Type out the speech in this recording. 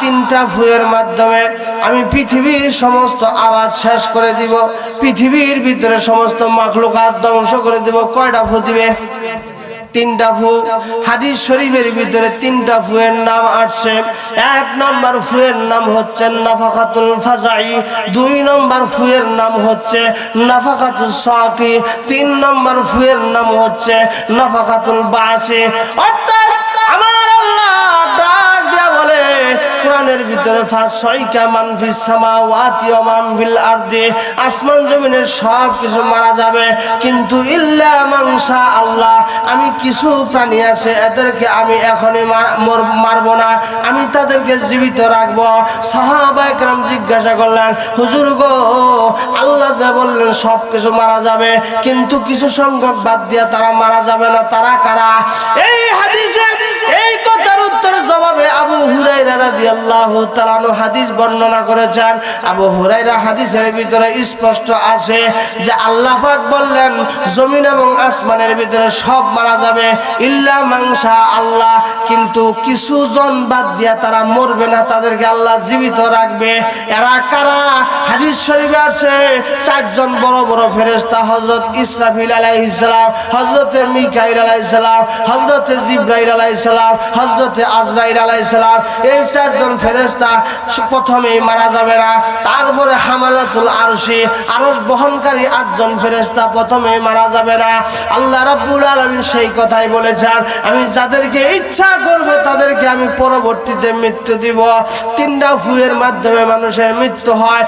তিনটা ফুয়ের মাধ্যমে আমি পৃথিবীর সমস্ত আওয়াজ শেষ করে দিব, পৃথিবীর ভিতরে সমস্ত মাখলুকাত ধ্বংস করে দিব। কয়টা ফু দিবে? তিনটা ফু হাদিস শরীফের ভিতরে তিনটা ফুয়ের নাম আসছে। এক নম্বর ফুয়ের নাম হচ্ছে নাফাকাতুল ফাজাই, দুই নম্বর ফুয়ের নাম হচ্ছে নাফাকাতুল সাকি, তিন নম্বর ফুয়ের নাম হচ্ছে নাফাকাতুল বাসে। অর্থাৎ ভিতরে ছয়কা মানফিস সামাওয়াতি আসমান জমিনের সব কিছু মারা যাবে। কিন্তু ইল্লা মাংসা আল্লাহ, আমি কিছু প্রাণী আছে, এদেরকে আমি এখনই মার- মর- মারবো না। আমি তাদেরকে জীবিত রাখব। সাহাবা জিজ্ঞাসা করলেন, হুজুর গো, আল্লাহ যা বললেন সব কিছু মারা যাবে। কিন্তু কিছু সংখ্যক বাদ দিয়া তারা মারা যাবে না। তারা কারা? এই হাদিসে এই কথার স্পষ্ট আছে যে বললেন, জমিন এবং আসমানের ভিতরে সব মারা যাবে আল্লাহ, কিন্তু কিছু জন বাদ দিয়া তারা মরবে না, তাদেরকে আল্লাহ জীবিত রাখবে। এরা কারা? হাদিস শরীফে আছে, চারজন বড় বড় ফেরেশতা, হযরত ইসরাফিল আলাইহিস সালাম, হযরত মিকাইল আলাইহিস সালাম, হযরত জিব্রাইল আলাইহিস সালাম, হযরত আজরাইল আলাইহিস সালাম, এই চারজন ফেরেস্তা প্রথমেই মারা যাবে না। তারপরে হামালাতুল আরশি, আরশ বহনকারী আটজন ফেরেস্তা প্রথমেই মারা যাবে না। আল্লাহ রাব্বুল আলামিন সেই কথাই বলেছেন, আমি যাদেরকে ইচ্ছা করব তাদেরকে আমি পরবর্তীতে মৃত্যু দিব। তিনটা ফুয়ের মাধ্যমে মানুষের মৃত্যু হয়।